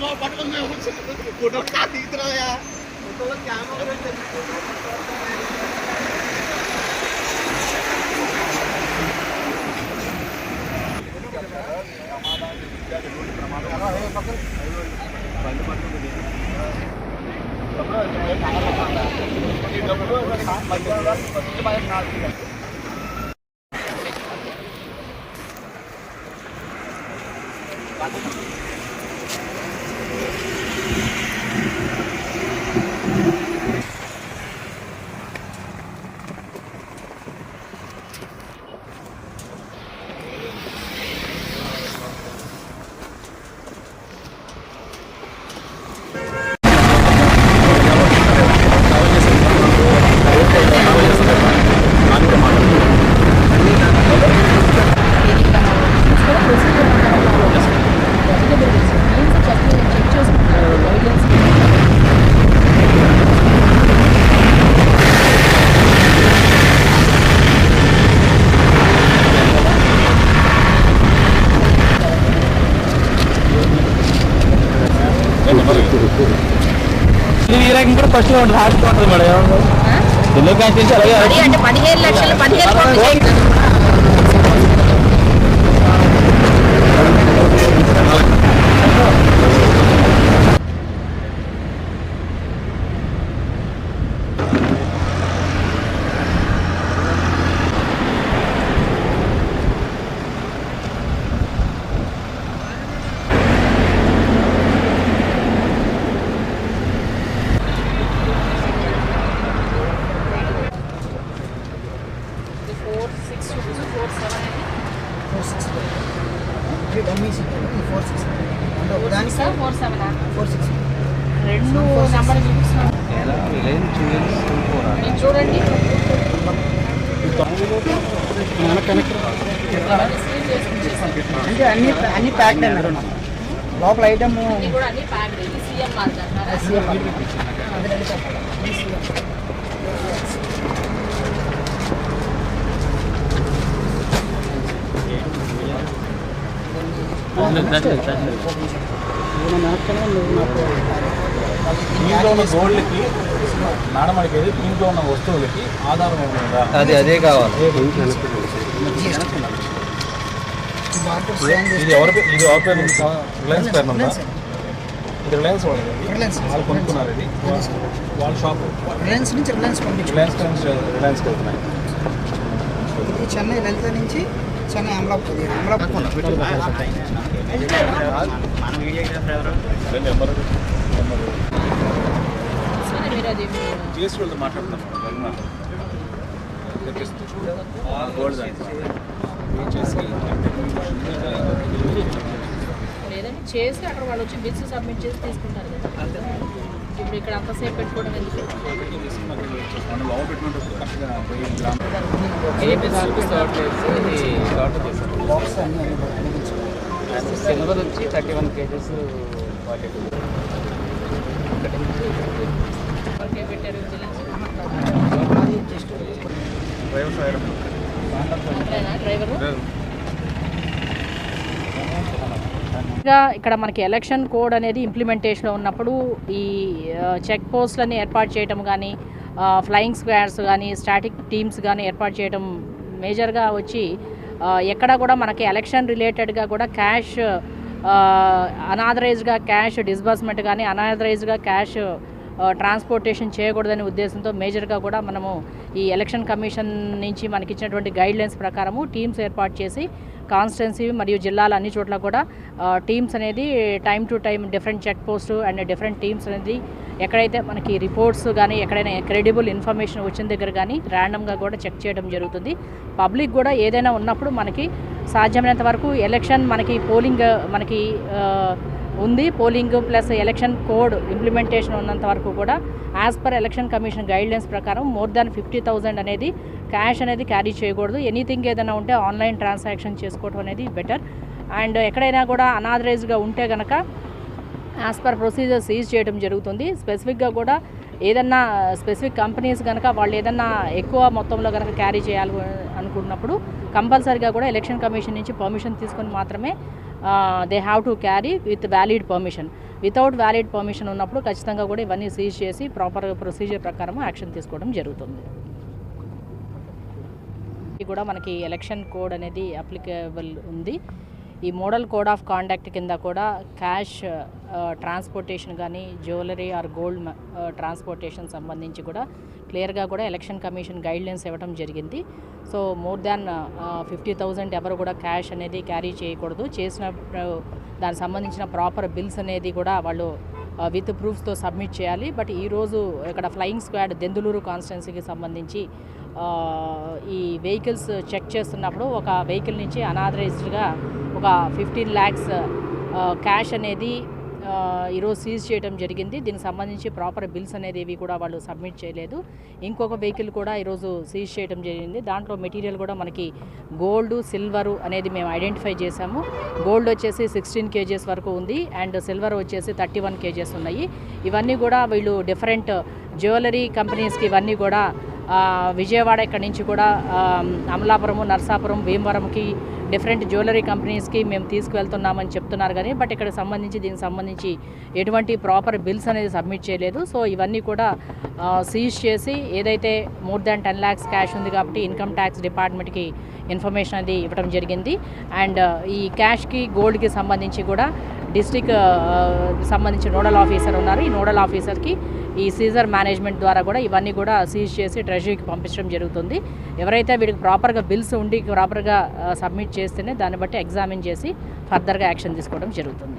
మా పక్కన మేము ఫోటో తీస్తున్నాయా ఫోటోలో కెమెరా ఈ రకం కూడా ఫస్ట్ ఉంటుంది ఉంటుంది మేడం. అంటే పదిహేను లక్షలు పదిహేను ఫోర్ సిక్స్ చూపించు ఫోర్ సెవెన్ అని. Four six dummies four six four seven? Four six రెండు నెంబర్ చూపిస్తున్నాను. చూడండి. అంటే అన్ని అన్ని ప్యాక్డ్ అన్నారు లోపల ఐటమ్ ఇది కూడా అన్ని సీఎం మార్క్ అంటారా దీంట్లో ఉన్న గోల్డ్కి నాడమడికేది దీంట్లో ఉన్న వస్తువులకి ఆధారం ఏమైనా అది అదే కావాలి. ఇది ఎవరి ఇది ఎవరి పేరు? రిలయన్స్ పేరు ఉందా? ఇది రిలయన్స్ వాళ్ళది రిలయన్స్ వాళ్ళు కొనుక్కున్నారు ఇది. వాళ్ళ షాప్ రిలయన్స్ నుంచి రిలయన్స్ రిలయన్స్ నుంచి రిలయన్స్కి వెళ్తున్నాయి. ఇది చెన్నై లలిత నుంచి చెన్నై అమలాపురం అమలాపురం. మాట్లాడతాం. తెప్పిస్తాం గోల్డ్ లేదంటే చేసి అక్కడ వాళ్ళు వచ్చి బిల్స్ సబ్మిట్ చేసి తీసుకుంటారు కదా. ఇప్పుడు ఇక్కడ అంతసేపు పెట్టుకోవడం ఎందుకు? సిల్వర్ వచ్చి thirty one kgs driver? Driver. ఇంకా ఇక్కడ మనకి ఎలక్షన్ కోడ్ అనేది ఇంప్లిమెంటేషన్లో ఉన్నప్పుడు ఈ చెక్ పోస్ట్లని ఏర్పాటు చేయడం కానీ ఫ్లయింగ్ స్క్వాడ్స్ కానీ స్టాటిక్ టీమ్స్ కానీ ఏర్పాటు చేయడం మేజర్గా వచ్చి ఎక్కడ కూడా మనకి ఎలక్షన్ రిలేటెడ్గా కూడా క్యాష్ అనాథరైజ్డ్గా క్యాష్ డిస్బర్స్మెంట్ కానీ అనాథరైజ్డ్గా క్యాష్ ట్రాన్స్పోర్టేషన్ చేయకూడదనే ఉద్దేశంతో మేజర్గా కూడా మనము ఈ ఎలక్షన్ కమిషన్ నుంచి మనకి ఇచ్చినటువంటి గైడ్లైన్స్ ప్రకారము టీమ్స్ ఏర్పాటు చేసి కాన్స్టిట్యున్సీ మరియు జిల్లాల అన్ని చోట్ల కూడా టీమ్స్ అనేది time to time different check post and different teams అనేది ఎక్కడైతే మనకి రిపోర్ట్స్ కానీ ఎక్కడైనా క్రెడిబుల్ ఇన్ఫర్మేషన్ వచ్చిన దగ్గర కానీ ర్యాండమ్గా కూడా చెక్ చేయడం జరుగుతుంది. పబ్లిక్ కూడా ఏదైనా ఉన్నప్పుడు మనకి సాధ్యమైనంత వరకు ఎలక్షన్ మనకి పోలింగ్ మనకి ఉంది. Polling plus election code implementation ఉన్నంత వరకు కూడా as per election commission guidelines ప్రకారం మోర్ దాన్ ఫిఫ్టీ థౌజండ్ అనేది క్యాష్ అనేది క్యారీ చేయకూడదు. ఎనీథింగ్ ఏదైనా ఉంటే ఆన్లైన్ ట్రాన్సాక్షన్ చేసుకోవడం అనేది బెటర్. అండ్ ఎక్కడైనా కూడా అనాథరైజ్డ్గా ఉంటే కనుక యాజ్ పర్ ప్రొసీజర్ సీజ్ చేయడం జరుగుతుంది. స్పెసిఫిక్గా కూడా ఏదన్నా స్పెసిఫిక్ కంపెనీస్ కనుక వాళ్ళు ఏదన్నా ఎక్కువ మొత్తంలో కనుక క్యారీ చేయాలి అనుకున్నప్పుడు కంపల్సరీగా కూడా ఎలక్షన్ కమిషన్ నుంచి పర్మిషన్ తీసుకొని మాత్రమే they have to carry with valid permission without valid permission ఉన్నప్పుడు ఖచ్చితంగా కూడా ఇవన్నీ సీజ్ చేసి ప్రాపర్ ప్రొసీజర్ ప్రకారం యాక్షన్ తీసుకోవడం జరుగుతుంది. కూడా మనకి ఎలక్షన్ కోడ్ అనేది అప్లికేబుల్ ఉంది. ఈ మోడల్ కోడ్ ఆఫ్ కాండక్ట్ కింద కూడా క్యాష్ ట్రాన్స్పోర్టేషన్ కానీ జ్యువెలరీ ఆర్ గోల్డ్ ట్రాన్స్పోర్టేషన్ సంబంధించి కూడా క్లియర్గా కూడా ఎలక్షన్ కమిషన్ గైడ్లైన్స్ ఇవ్వడం జరిగింది. So more than fifty thousand ఎవరు కూడా క్యాష్ అనేది క్యారీ చేయకూడదు. చేసిన uh, దానికి సంబంధించిన ప్రాపర్ బిల్స్ అనేది కూడా వాళ్ళు విత్ ప్రూఫ్స్తో సబ్మిట్ చేయాలి. బట్ ఈరోజు ఇక్కడ ఫ్లయింగ్ స్క్వాడ్ దెందులూరు కాన్స్టిట్యున్సీకి సంబంధించి ఈ వెహికల్స్ చెక్ చేస్తున్నప్పుడు ఒక వెహికల్ నుంచి అనాథరైజ్డ్గా ఒక ఫిఫ్టీన్ ల్యాక్స్ క్యాష్ అనేది ఈరోజు సీజ్ చేయడం జరిగింది. దీనికి సంబంధించి ప్రాపర్ బిల్స్ అనేది ఇవి కూడా వాళ్ళు సబ్మిట్ చేయలేదు. ఇంకొక వెహికల్ కూడా ఈరోజు సీజ్ చేయడం జరిగింది. దాంట్లో మెటీరియల్ కూడా మనకి గోల్డ్ సిల్వర్ అనేది మేము ఐడెంటిఫై చేశాము. గోల్డ్ వచ్చేసి సిక్స్టీన్ కేజెస్ వరకు ఉంది అండ్ సిల్వర్ వచ్చేసి థర్టీ వన్ కేజెస్ ఉన్నాయి. ఇవన్నీ కూడా వీళ్ళు డిఫరెంట్ జ్యువెలరీ కంపెనీస్కి ఇవన్నీ కూడా విజయవాడ ఇక్కడి నుంచి కూడా అమలాపురము నర్సాపురం భీమవరంకి డిఫరెంట్ జ్యువెలరీ కంపెనీస్కి మేము తీసుకువెళ్తున్నామని చెప్తున్నారు కానీ బట్ ఇక్కడ సంబంధించి దీనికి సంబంధించి ఎటువంటి ప్రాపర్ బిల్స్ అనేది సబ్మిట్ చేయలేదు. సో ఇవన్నీ కూడా సీజ్ చేసి ఏదైతే more than ten lakhs cash ఉంది కాబట్టి ఇన్కమ్ ట్యాక్స్ డిపార్ట్మెంట్కి ఇన్ఫర్మేషన్ అది ఇవ్వడం జరిగింది. అండ్ ఈ క్యాష్కి గోల్డ్కి సంబంధించి కూడా డిస్టిక్ సంబంధించిన నోడల్ ఆఫీసర్ ఉన్నారు. ఈ నోడల్ ఆఫీసర్కి ఈ సీజర్ మేనేజ్మెంట్ ద్వారా కూడా ఇవన్నీ కూడా సీజ్ చేసి ట్రెజరీకి పంపించడం జరుగుతుంది. ఎవరైతే వీడికి ప్రాపర్గా బిల్స్ ఉండి ప్రాపర్గా సబ్మిట్ చేస్తేనే దాన్ని బట్టి ఎగ్జామిన్ చేసి ఫర్దర్గా యాక్షన్ తీసుకోవడం జరుగుతుంది.